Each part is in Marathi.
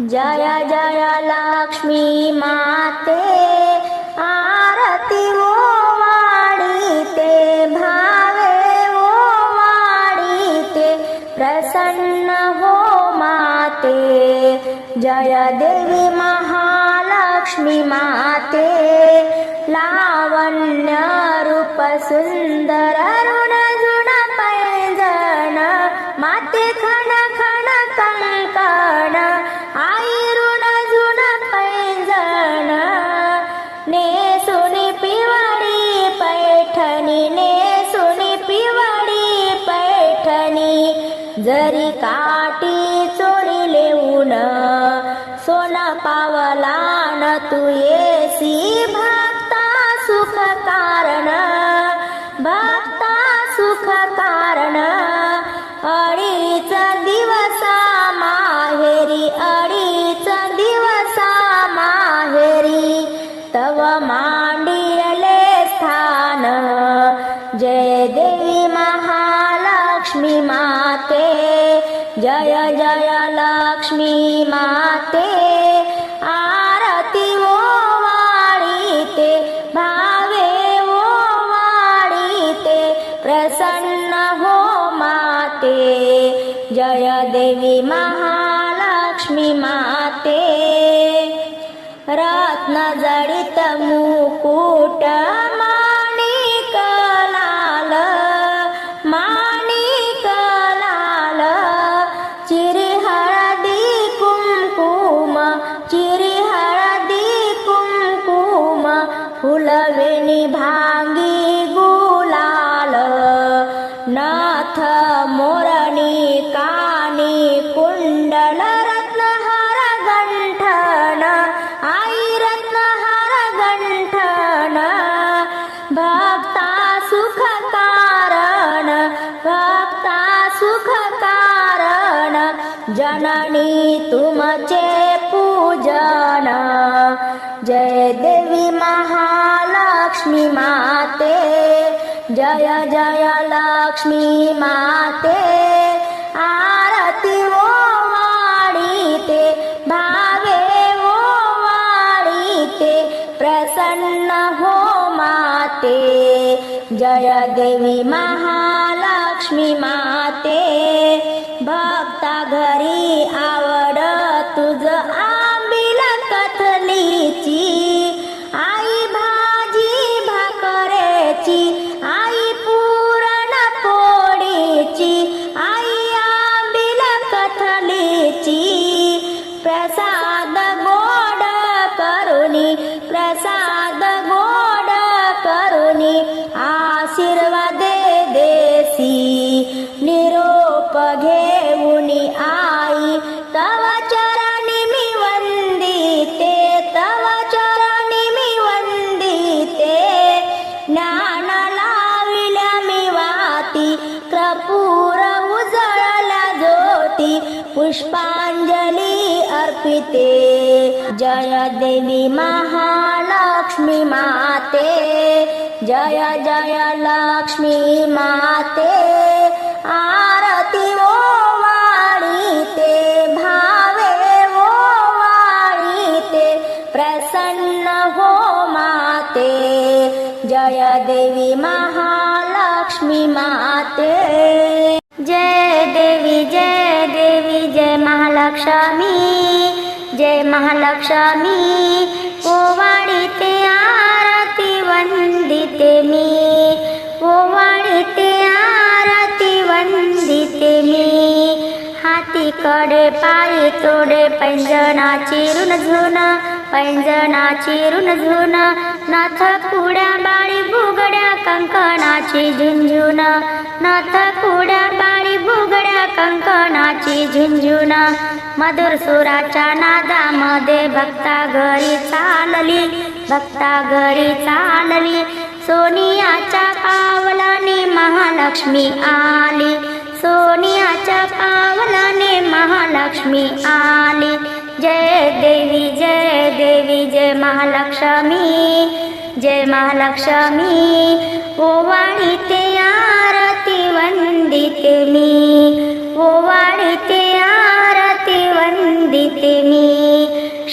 जय जय लक्ष्मी माते आरती ओ वाढीते भावे ओ वाढीते प्रसन्न हो माते। जय देवी महालक्ष्मी माते जय लक्ष्मी माते। भांगी गु जय देवी महालक्ष्मी मा देवी महालक्ष्मी माते। जय जय लक्ष्मी माते। आरती ओ वाणीते भावे ओ वाणीते प्रसन्न हो माते। जय देवी महालक्ष्मी माते। जय देवी जय देवी जय महालक्ष्मी। जय महालक्ष्मी। हातीकडे पायी तोडे पैंजणाची ऋण झुन पैंजणाची ऋण झुन नाथ कुड्या बाळी बुगड्या कंकणाची झुंझुन नाथ कुड्या बाळी बुगड्या कंकणाची झुंझुन मधुर सुराच्या नादामध्ये भक्ता घरी चालली भक्ता घरी चालली. सोनियाच्या पावलाने महालक्ष्मी आली. सोनियाच्या पावलाने महालक्ष्मी आली. जय देवी जय देवी जय महालक्ष्मी जय महालक्ष्मी. ओवाळीते आरती वंदिते मी. ओवाळीते आरती वंदिते मी.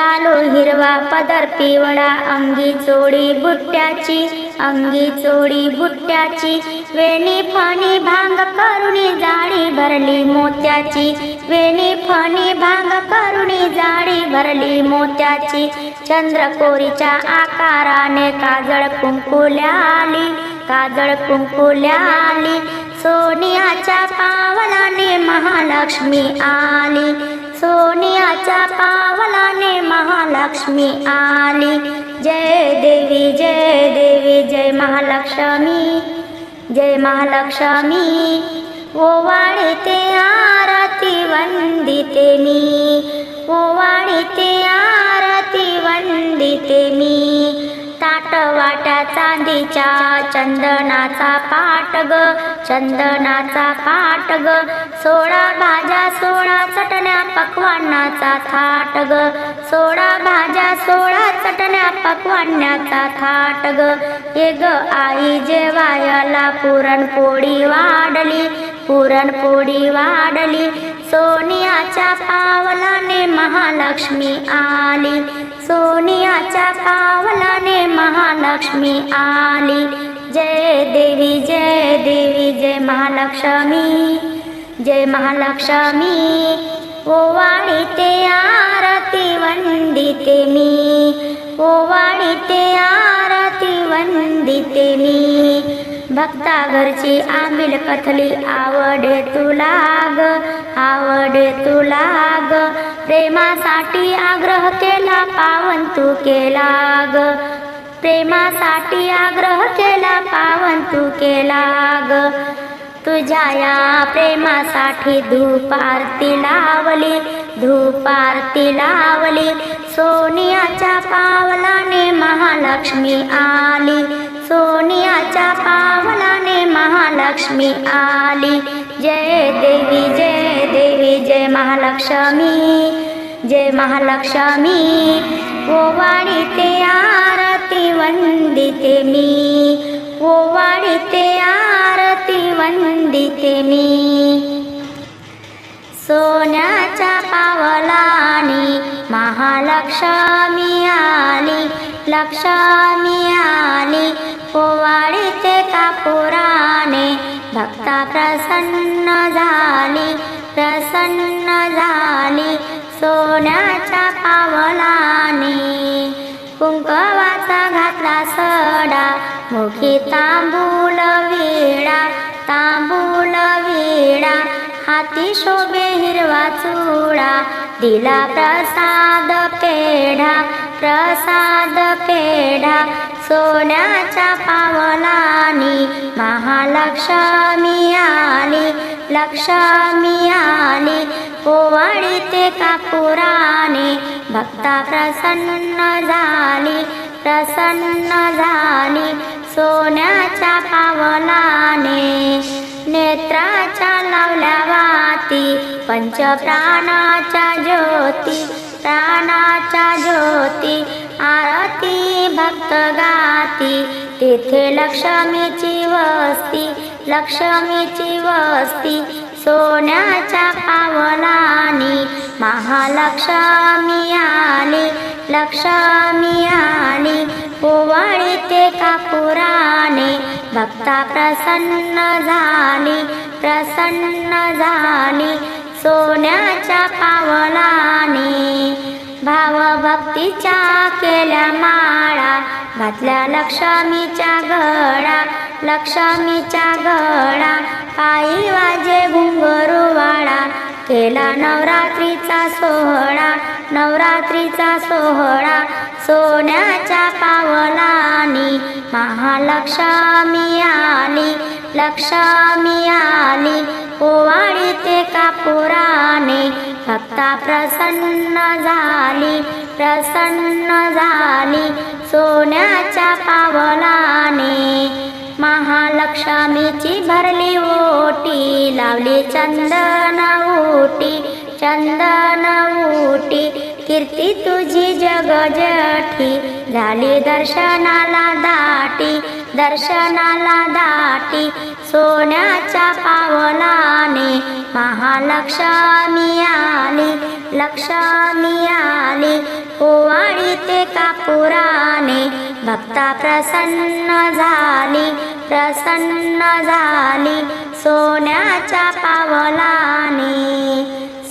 शालू हिरवा पदर पिवळा अंगी चोळी बुट्ट्याची अंगी चोळी बुट्ट्याची. वेणी फणी भांग करुणी जाळी भरली मोत्याची. वेणी फणी भांग करुणी जाळी भरली मोत्याची. चंद्रकोरीच्या आकाराने काजळ कुंकुल्याली काजळ कुंकुल्याली सोनियाच्या पावलाने महालक्ष्मी आली. सोनियाच्या पावलाने महालक्ष्मी आली. जय देवी जय देवी जय महालक्ष्मी जय महालक्ष्मी. ओवाळीते आरती वंदिते मी. ओवाळीते आरती वंदिते मी. ताट वाट्या चांदीच्या चंदनाचा पाट ग चंदनाचा पाट ग. सोळा भाज्या सोळा चटण्या पकवानाचा थाट ग. सोळा भाज्या सोळा चटण्या पकवान्याचा थाट ग. ये ग आई जेवायला पुरणपोळी वाढली पुरणपोळी वाढली. सोनियाच्या पावलाने महालक्ष्मी आली. सोनियाच्या पावलाने महालक्ष्मी आली. जय देवी जय देवी जय महालक्ष्मी जय महालक्ष्मी. ओवाळीते आरती वंदिते मी. ओवाळीते आरती वंदिते मी. भक्ता घरची आंबिल कथली आवडे तुला ग आवडे तुला ग प्रेमासाठी आग्रह केला पावन तू केला ग प्रेमासाठी आग्रह केला पावन तू केला ग तुझ्या या प्रेमासाठी धूप आरती लावली धूप आरती लावली. सोनियाच्या पावलाने महालक्ष्मी आली. सोनियाच्या पावलाने महालक्ष्मी आली. जय देवी जय देवी जय महालक्ष्मी जय महालक्ष्मी. ओवाळीते आरती वंदिते मी. ओवाळीते आरती वंदिते मी. सोन्याच्या पावलानी महालक्ष्मी आली लक्ष्मी आली. पोवाडीचे कापुराने भक्ता प्रसन्न झाली प्रसन्न झाली सोन्याच्या पावलाने. कुंकवाचा घातला सडा मुखी तांबूल विडा तांबूल विडा. हाती शोभे हिरवा चुडा दिला प्रसाद पेढा प्रसाद पेढा. सोन्याच्या पावलानी महालक्ष्मी आली लक्ष्मी आली. पोवाडी ते कापुराने भक्ता प्रसन्न झाली प्रसन्न झाली. सोन्याच्या पावलाने नेत्राच्या लावल्या वाती पंचप्राणाच्या ज्योती. प्राणाच्या ज्योती आरती भक्त गाती. तेथे लक्ष्मीची वस्ती लक्ष्मीची वस्ती सोन्याच्या पावलानी. महालक्ष्मी आली लक्ष्मी आली. पोवाळी ते कापुराने भक्ता प्रसन्न झाली प्रसन्न झाली. सोन्याच्या पावलाने भावभक्तीच्या केल्या माळा. घातल्या लक्ष्मीच्या गळा लक्ष्मीच्या गळा. पायी वाजे घुंगरूवाळा केला नवरात्रीचा सोहळा नवरात्रीचा सोहळा. सोन्याच्या पावलानी महालक्ष्मी आली लक्ष्मी आली. ओवाळी ते कापुराने भक्ता प्रसन्न झाली प्रसन्न झाली सोन्याच्या पावलाने. महालक्ष्मीची भरली ओटी लावली चंदन ओटी चंदन ओटी. कीर्ती तुझी जग जठी. झाली दर्शनाला दाटी दर्शनाला दाटी. सोन्याच्या पावलाने महालक्ष्मी आली लक्ष्मी आली. ओवाळी ते कापुराने भक्ता प्रसन्न झाली प्रसन्न झाली. सोन्याच्या पावलाने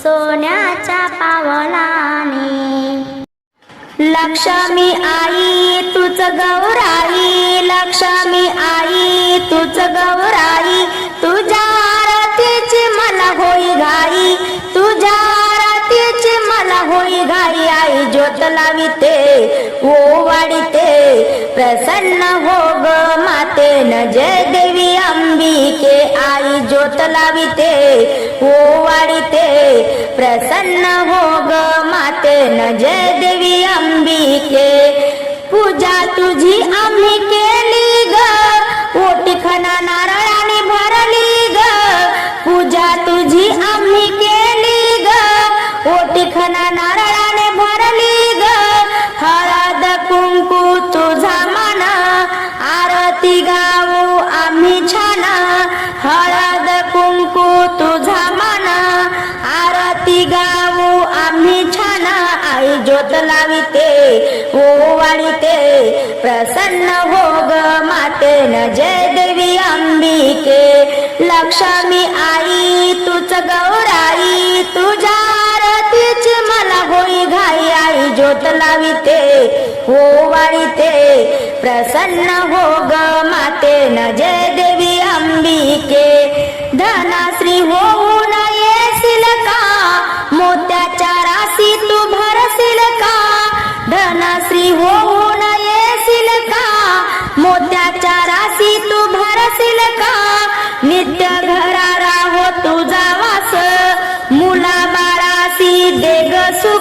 सोन्याच्या पावलाने. लक्ष्मी आई तुझ गौराई. लक्ष्मी आई तुझ गौराई. तुझ्या आरतीची मला होई घाई. तुझ्या आरतीची मला होई घाई. आई ज्योत लाविते ओ वाडीते प्रसन्न हो ग न जय देवी अंबिके. आई ज्योत लाविते ओ प्रसन्न हो ग माते न जय देवी अंबिके. पूजा तुझी आम्ही केली ग. ओटी खना नारळाने भरली ग. पूजा तुझी आम्ही केली ग. ओटी खना नारळ ज्योत लाविते ओ वाढीते प्रसन्न हो ग मातेन जय देवी अंबिके. लक्ष्मी आई तुझ गौराई तुझ्या आरतीची मला होई घाई आई ज्योत लाविते ओ वाढीते प्रसन्न हो ग मातेन जय देवी अंबिके. धनाश्री हो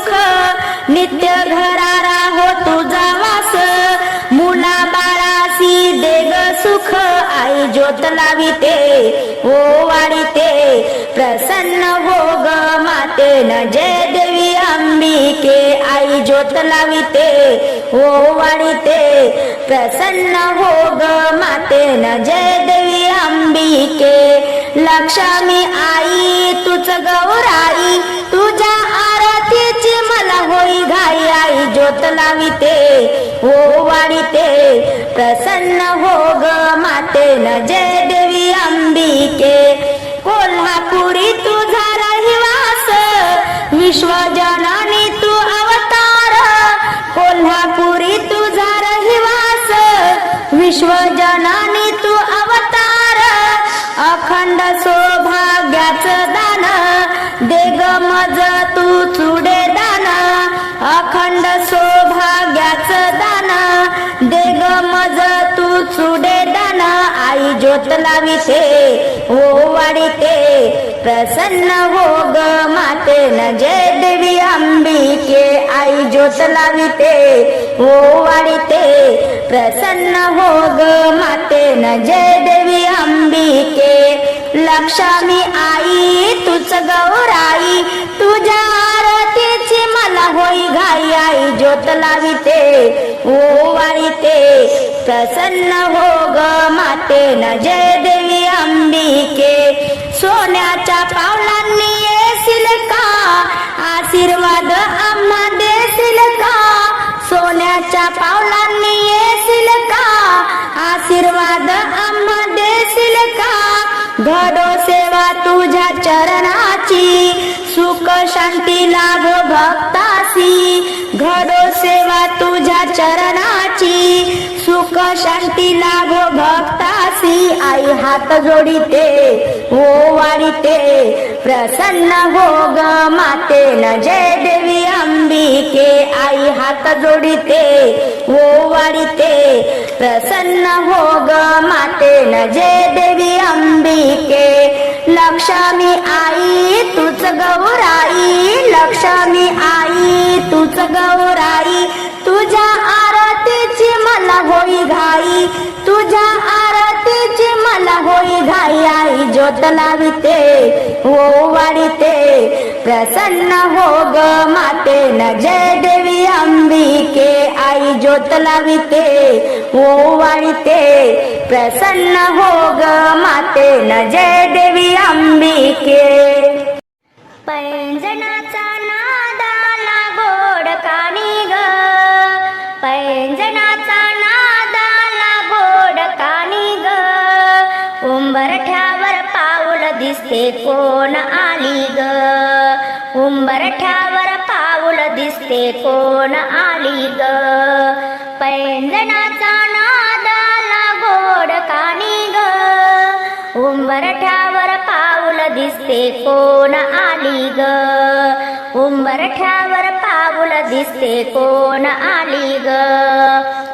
सुख नित्य घरा राहो तुझा वास. मुला बाळासी देग सुख. आई ज्योत लाविते ओ वाढीते. प्रसन्न हो ग माते न जय देवी अंबिके. आई ज्योत लाविते ओ वाढीते. प्रसन्न हो ग माते न जय देवी अंबिके. लक्ष्मी आई तुझ गौराई तुझ्या आरतीची मला होई घाई आई ज्योत लाविते ओ वाढीते. प्रसन्न हो ग मातेन जय देवी अंबिके. कोल्हापुरी तुझा रहिवास विश्वजनानी तू अवतार. कोल्हापुरी तुझा रहिवास विश्वजनानी तू अवतार. अखंड सौभाग्याचं दान मज तू चुडे दाना अखंड सौभाग्याच दाना. दे ग मज तू चुडे दाना आई ज्योत लाविते ओ वाढीते. प्रसन्न हो ग माते न जय देवी अंबिके आई ज्योत लाविते ओ वाढीते. प्रसन्न हो ग माते न जय देवी अंबिके लक्ष्मी आई तुझ गौराई तुझ्या आरतीची मला होई घाई आई. ज्योत लाविते ओ वाढीते प्रसन्न हो ग मातेन जय देवी अंबिके सोन्याच्या पावलांनी येशील का? आशीर्वाद आम्हा शांती लाभ भक्तासी. घडो सेवा तुझ्या चरणाची. सुख शांती लाभ भक्तासी. आई हात जोडिते हो वाढीते. प्रसन्न हो ग माते न जय देवी अंबिके. आई हात जोडिते हो वाढीते. प्रसन्न हो ग माते न जय देवी अंबिके. लक्ष्मी आई गौराई लक्ष्मी आई तूच गौराई तुझ्या आरतीची मला होई घाई तुझ्या आरतीची मला होई घाई आई ज्योत लाविते हो वाढीते प्रसन्न हो ग माते न जय देवी अंबिके आई ज्योत लाविते हो ओवाळीते प्रसन्न हो ग माते न जय देवी अंबिके. पैंजणाचा नादाला गोड कानी ग. पैंजणाचा नादाला गोड कानी ग. उंबरठ्यावर पाऊल दिसते कोण आली ग. उंबरठ्यावर पाऊल दिसते कोण आली ग. कोण आली ग? उंबरठ्यावर पाऊल दिसते कोण आली ग?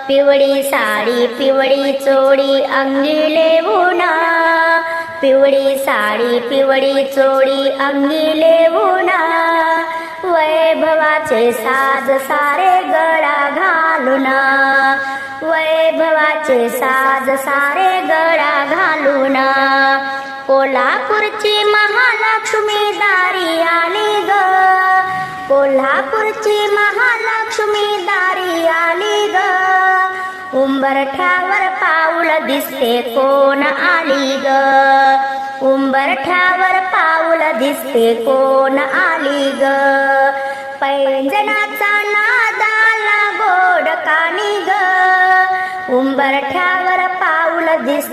पिवळी साडी पिवळी चोळी अंगी लेवून पिवळी साडी पिवळी चोळी अंगी लेवून वैभवाचे साज सारे गळा घालून. वैभवाचे साज सारे गळा घालून. कोल्हापूरची महालक्ष्मी दारी आली ग. कोल्हापूरची महालक्ष्मी दारी आली ग. उंबरठ्यावर पाऊल दिसते कोण आली ग? उंबरठ्यावर पाऊल दिसते कोण आली ग? पैंजणाचा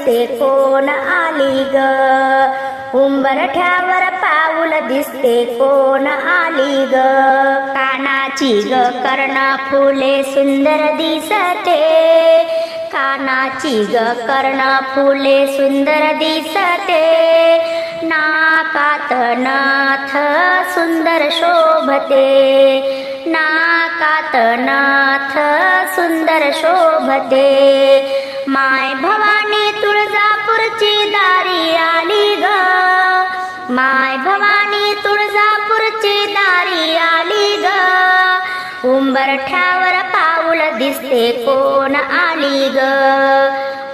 दिसते कोण आली ग? उंबरठ्यावर पाऊल दिसते कोण आली ग? कानाची ग कर्णा फुले सुंदर दिसते. कानाची ग कर्णा फुले सुंदर दिसते. नाकात नाथ सुंदर शोभते. नाकात नाथ सुंदर शोभते. माय भव तुळजापूरची दारी आली ग. माय भवानी तुळजापूरची दारी आली ग. उंबरठ्यावर पाऊल दिसते कोण आली ग.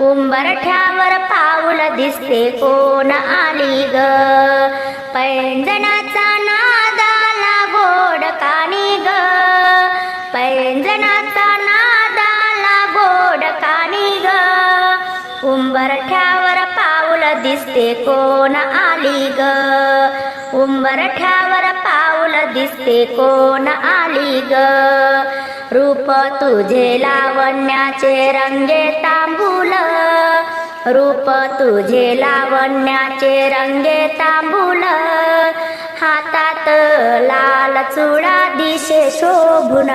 उंबरठ्यावर पाऊल दिसते कोण आली ग. पैंजणाचा नादाला गोड कानी ग. पैंजणाचा नादाला गोड कानी ग. उंबरठ्या दिसते कोण आली ग? उंबरठ्यावर पाऊल दिसते कोण आली ग? रूप तुझे लावण्याचे रंगे तांबूल. रूप तुझे लावण्याचे रंगे तांबूल. हातात लाल चुडा दिशे शोभून.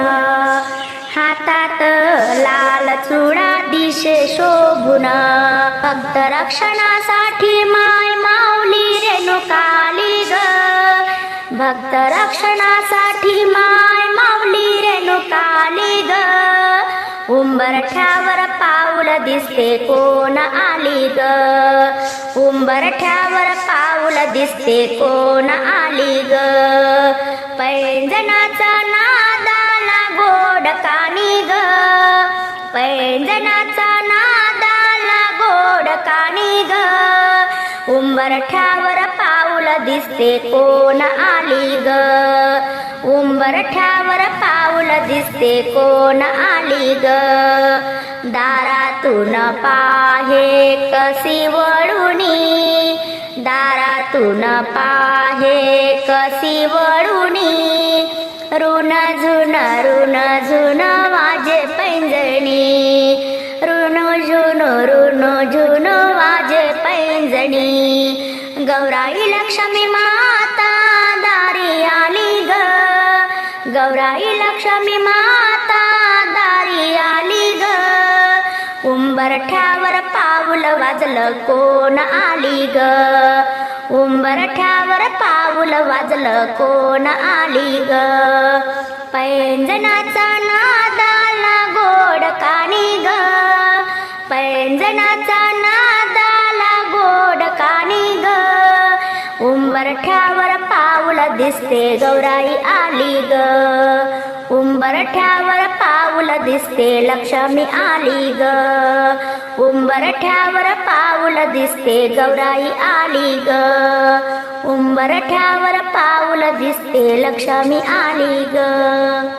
हातात लाल चुडा दिशे शोभुन भक्त रक्षणासाठी माय माऊली रेणुकाली ग. भक्त रक्षणासाठी माय माऊली रेणुकाली ग. उंबरठ्यावर पाऊल दिसते कोण आली ग? उंबरठ्यावर पाऊल दिसते कोण आली ग? पैंजणाचा ना कानी ग. पैंजनाचा नादाला गोड कानी ग. उंबरठ्यावर पाऊल दिसते कोण आली ग. उंबरठ्यावर पाऊल दिसते कोण आली ग. दारातून पाहे कशी वळुणी दारातून पाहे कशी वळुणी ऋण झुन ऋण झुन वाजे पैंजणी. ऋण झुन ऋण झुन वाजे पैंजणी. गौराई लक्ष्मी माता दारी आली ग. गौराई लक्ष्मी माता दारी आली ग. उंबरठ्यावर पाऊल वाजलं कोण आली ग? उंबरठ्यावर पाऊल वाजलं कोण आली ग? पैंजणाचा नादाला गोड कानी ग. पैंजणाचा नादाला गोड कानी ग. उंबरठ्यावर पाऊल दिसते गौराई आली ग. उंबरठ्यावर पाऊल दिसते लक्ष्मी आली ग. उंबरठ्यावर पाऊल दिसते गौराई आली ग. उंबरठ्यावर पाऊल दिसते लक्ष्मी आली ग.